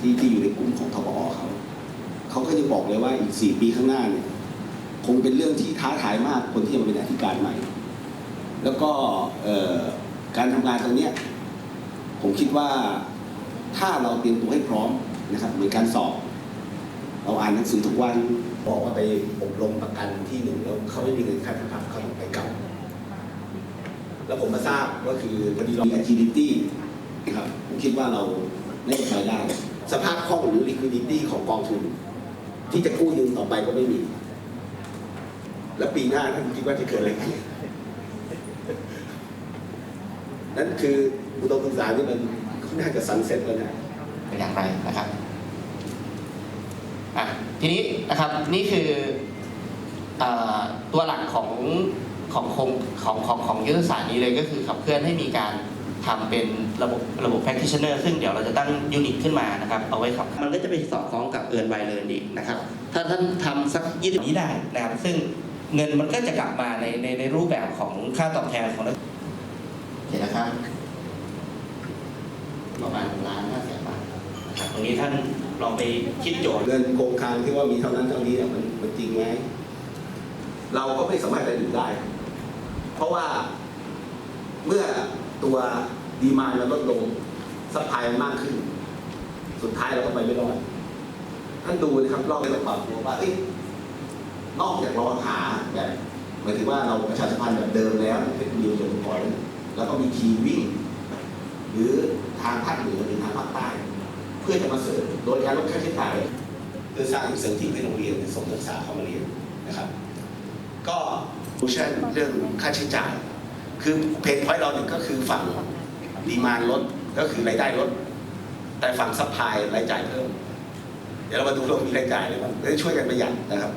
ที่ที่อยู่ในกลุ่มของทบอเขาเขาก็ยังบอกเลยว่าอีกสี่ปีข้างหน้าเนี่ยคงเป็นเรื่องที่ท้าทายมากคนที่จะมาเป็นอธิการใหม่ แล้วก็การทำงานตรงนี้ผมคิดว่าถ้าเราเตรียมตัวให้พร้อมนะครับเหมือนการสอบ เราอ่านหนังสือทุกวันบอกว่าไปอบรมประกันที่หนึ่งแล้วเขาไม่มีเงินค่าทำพักเขาต้องไปเก่าแล้วผมมาทราบว่าคือพอดีเรามี agility นะครับผมคิดว่าเราไม่ไปได้ สภาพคล่องหรือ liquidity ของกองทุน ที่จะกู้ยืมต่อไปก็ไม่มี แล้วปีหน้าท่านคิดว่าจะเกิดอะไรขึ้นนั่นคืออุดมศึกษาที่มันน่าจะสันเซ็ตแล้วนะเป็นอย่างไรนะครับอะทีนี้นะครับนี่คืออตัวหลักของของคงของของของยุทธศาสตร์นี้เลยก็คือขับเคลื่อนให้มีการ ทำเป็นระบบระบบ practitioner ซึ่งเดี๋ยวเราจะตั้งยูนิตขึ้นมานะครับเอาไว้ขับ มันก็จะไปสอดคล้องกับเอิร์นไวเลนอีกนะครับ ถ้าท่านทำสักยี่สิบนี้ได้นะครับ ซึ่งเงินมันก็จะกลับมาในในในรูปแบบของค่าตอบแทนของนักเห็นนะครับประมาณล้านห้าแสนบาทนะครับตรงนี้ท่านลองไปคิดโจทย์เงินโครงคลังที่ว่ามีเท่านั้นเท่านี้เนี่ยมันมันจริงไหมเราก็ไม่สามารถจะอยู่ได้ เพราะว่าเมื่อ ตัวดีมานมันลดลงซัพพายมันมากขึ้น สุดท้ายเราก็ไปไม่รอดท่านดูนะครับรอบในความตัวว่าเอ้ยนอกจากเราหาแบบหมายถึงว่าเราประชาสัมพันธ์แบบเดิมแล้วเทคโนโลยีเดิมพอแล้วแล้วก็มีทีมวิ่ง หรือทางภาคเหนือหรือทางภาคใต้ เพื่อจะมาเสริมโดยการลดค่าใช้จ่ายเพื่อสร้างอินเซนทีฟให้โรงเรียนส่งนักศึกษาเข้ามาเรียนนะครับ ก็ฟูชั่นเรื่องค่าใช้จ่าย คือเพนพอยต์เราหนึ่งก็คือฝั่งดีมานลดก็คือรายได้ลด แต่ฝั่งซัพพลายรายจ่ายเพิ่ม เดี๋ยวเรามาดูเรื่องมีรายจ่ายเลยว่าจะช่วยกันประหยัดนะครับ